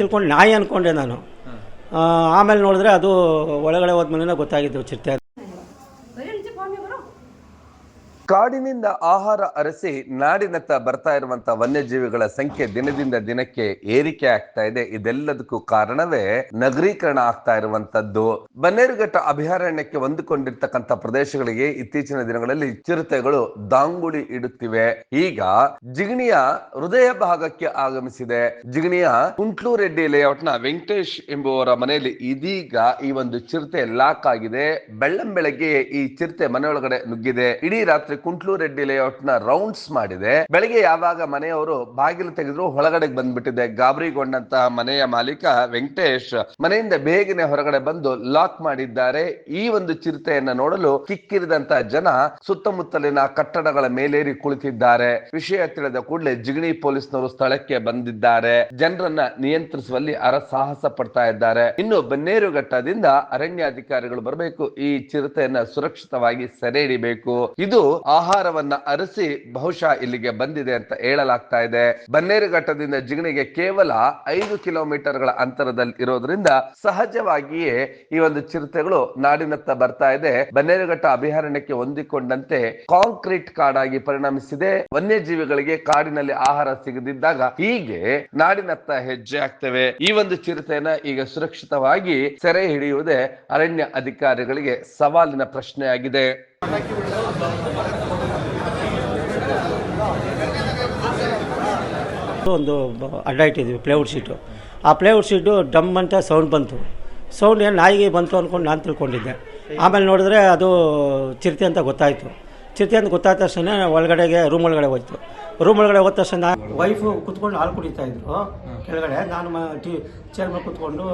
ತಿಳ್ಕೊಂಡು ನಾಯಿ ಅನ್ಕೊಂಡೆ ನಾನು. ಆಮೇಲೆ ನೋಡಿದ್ರೆ ಅದು ಒಳಗಡೆ ಹೋದ್ಮೇಲೆ ಗೊತ್ತಾಗಿದ್ದು ಚಿರತೆ ಕಾಡಿನಿಂದ ಆಹಾರ ಅರಸಿ ನಾಡಿನತ್ತ ಬರ್ತಾ ಇರುವಂತ ವನ್ಯಜೀವಿಗಳ ಸಂಖ್ಯೆ ದಿನದಿಂದ ದಿನಕ್ಕೆ ಏರಿಕೆ ಆಗ್ತಾ ಇದೆ. ಇದೆಲ್ಲದಕ್ಕೂ ಕಾರಣವೇ ನಗರೀಕರಣ ಆಗ್ತಾ ಇರುವಂತದ್ದು. ಬನ್ನೇರುಘಟ್ಟ ಅಭಯಾರಣ್ಯಕ್ಕೆ ಹೊಂದಿಕೊಂಡಿರ್ತಕ್ಕಂಥ ಪ್ರದೇಶಗಳಿಗೆ ಇತ್ತೀಚಿನ ದಿನಗಳಲ್ಲಿ ಚಿರತೆಗಳು ದಾಂಗುಳಿ ಇಡುತ್ತಿವೆ. ಈಗ ಜಿಗಣಿಯ ಹೃದಯ ಭಾಗಕ್ಕೆ ಆಗಮಿಸಿದೆ. ಜಿಗಣಿಯ ಕುಂಟ್ಲೂರೆಡ್ಡಿ ಲೇಔಟ್ನ ವೆಂಕಟೇಶ್ ಎಂಬುವರ ಮನೆಯಲ್ಲಿ ಇದೀಗ ಈ ಒಂದು ಚಿರತೆ ಲಾಕ್ ಆಗಿದೆ. ಬೆಳ್ಳಂ ಬೆಳಗ್ಗೆ ಈ ಚಿರತೆ ಮನೆಯೊಳಗಡೆ ನುಗ್ಗಿದೆ. ಇಡೀ ರಾತ್ರಿ ಕುಂಟ್ಲು ರೆಡ್ಡಿ ಲೇಔಟ್ನ ರೌಂಡ್ಸ್ ಮಾಡಿದೆ. ಬೆಳಿಗ್ಗೆ ಯಾವಾಗ ಮನೆಯವರು ಬಾಗಿಲು ತೆಗೆದ್ರು ಒಳಗಡೆ ಬಂದ್ಬಿಟ್ಟಿದೆ. ಗಾಬರಿಗೊಂಡಂತಹ ಮನೆಯ ಮಾಲೀಕ ವೆಂಕಟೇಶ್ ಮನೆಯಿಂದ ಬೇಗನೆ ಹೊರಗಡೆ ಬಂದು ಲಾಕ್ ಮಾಡಿದ್ದಾರೆ. ಈ ಒಂದು ಚಿರತೆಯನ್ನ ನೋಡಲು ಕಿಕ್ಕಿರಿದಂತ ಜನ ಸುತ್ತಮುತ್ತಲಿನ ಕಟ್ಟಡಗಳ ಮೇಲೇರಿ ಕುಳಿತಿದ್ದಾರೆ. ವಿಷಯ ತಿಳಿದ ಕೂಡಲೇ ಜಿಗಣಿ ಪೊಲೀಸ್ನವರು ಸ್ಥಳಕ್ಕೆ ಬಂದಿದ್ದಾರೆ. ಜನರನ್ನ ನಿಯಂತ್ರಿಸುವಲ್ಲಿ ಅರಸಾಹಸ ಪಡ್ತಾ ಇದ್ದಾರೆ. ಇನ್ನು ಬನ್ನೇರುಘಟ್ಟದಿಂದ ಅರಣ್ಯಾಧಿಕಾರಿಗಳು ಬರಬೇಕು. ಈ ಚಿರತೆಯನ್ನ ಸುರಕ್ಷಿತವಾಗಿ ಸೆರೆ ಇದು ಆಹಾರವನ್ನ ಅರಸಿ ಬಹುಶಃ ಇಲ್ಲಿಗೆ ಬಂದಿದೆ ಅಂತ ಹೇಳಲಾಗ್ತಾ ಇದೆ. ಬನ್ನೇರುಘಟ್ಟದಿಂದ ಜಿಗಣಿಗೆ ಕೇವಲ ಐದು ಕಿಲೋಮೀಟರ್ಗಳ ಅಂತರದಲ್ಲಿ ಇರೋದ್ರಿಂದ ಸಹಜವಾಗಿಯೇ ಈ ಒಂದು ಚಿರತೆಗಳು ನಾಡಿನತ್ತ ಬರ್ತಾ ಇದೆ. ಬನ್ನೇರುಘಟ್ಟ ಅಭಯಾರಣ್ಯಕ್ಕೆ ಹೊಂದಿಕೊಂಡಂತೆ ಕಾಂಕ್ರೀಟ್ ಕಾಡಾಗಿ ಪರಿಣಮಿಸಿದೆ. ವನ್ಯಜೀವಿಗಳಿಗೆ ಕಾಡಿನಲ್ಲಿ ಆಹಾರ ಸಿಗದಿದ್ದಾಗ ಹೀಗೆ ನಾಡಿನತ್ತ ಹೆಜ್ಜೆ ಆಗ್ತವೆ. ಈ ಒಂದು ಚಿರತೆಯನ್ನ ಈಗ ಸುರಕ್ಷಿತವಾಗಿ ಸೆರೆ ಹಿಡಿಯುವುದೇ ಅರಣ್ಯ ಅಧಿಕಾರಿಗಳಿಗೆ ಸವಾಲಿನ ಪ್ರಶ್ನೆಯಾಗಿದೆ. ಒಂದು ಅಡ್ಡ ಇಟ್ಟಿದ್ವಿ ಪ್ಲೇವುಡ್ ಶೀಟು. ಆ ಪ್ಲೇವುಡ್ ಶೀಟು ಡಮ್ ಅಂತ ಸೌಂಡ್ ಬಂತು. ಸೌಂಡ್ ಏನು ನಾಯಿಗೆ ಬಂತು ಅಂದ್ಕೊಂಡು ನಾನು ತಿಳ್ಕೊಂಡಿದ್ದೆ. ಆಮೇಲೆ ನೋಡಿದ್ರೆ ಅದು ಚಿರತೆ ಅಂತ ಗೊತ್ತಾಯಿತು. ಚಿರತೆ ಅಂತ ಗೊತ್ತಾದ ತಕ್ಷಣ ಒಳಗಡೆಗೆ ರೂಮ್ ಒಳಗಡೆ ಹೋಯ್ತು. ರೂಮ್ ಒಳಗಡೆ ಹೋದ ತಕ್ಷಣ ವೈಫು ಕುತ್ಕೊಂಡು ಹಾಲು ಕುಡಿತಾ ಇದ್ರು. ಕೆಳಗಡೆ ನಾನು ಮ ಟಿ ಚೇರ್ ಮೇಲೆ ಕುತ್ಕೊಂಡು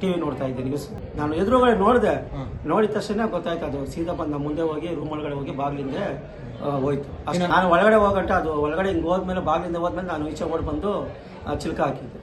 ಟಿವಿ ನೋಡ್ತಾ ಇದ್ದೆ ನ್ಯೂಸ್ ನಾನು ಎದುರುಗಡೆ ನೋಡಿದೆ. ನೋಡಿದ ತಕ್ಷಣ ಗೊತ್ತಾಯ್ತು ಅದು ಸೀದಾ ಬಂದ ಮುಂದೆ ಹೋಗಿ ರೂಮ್ ಒಳಗಡೆ ಹೋಗಿ ಬಾಗಿಲಿಂದ ಹೋಯ್ತು. ಅಷ್ಟು ನಾನು ಒಳಗಡೆ ಹೋಗಂಟ ಅದು ಒಳಗಡೆ ಹಿಂಗೆ ಹೋದ್ಮೇಲೆ ಬಾಗಿಲಿಂದ ಹೋದ್ಮೇಲೆ ನಾನು ಈಚೆ ಓಡ್ ಬಂದು ಚಿಲ್ಕ ಹಾಕಿದ್ದೆ.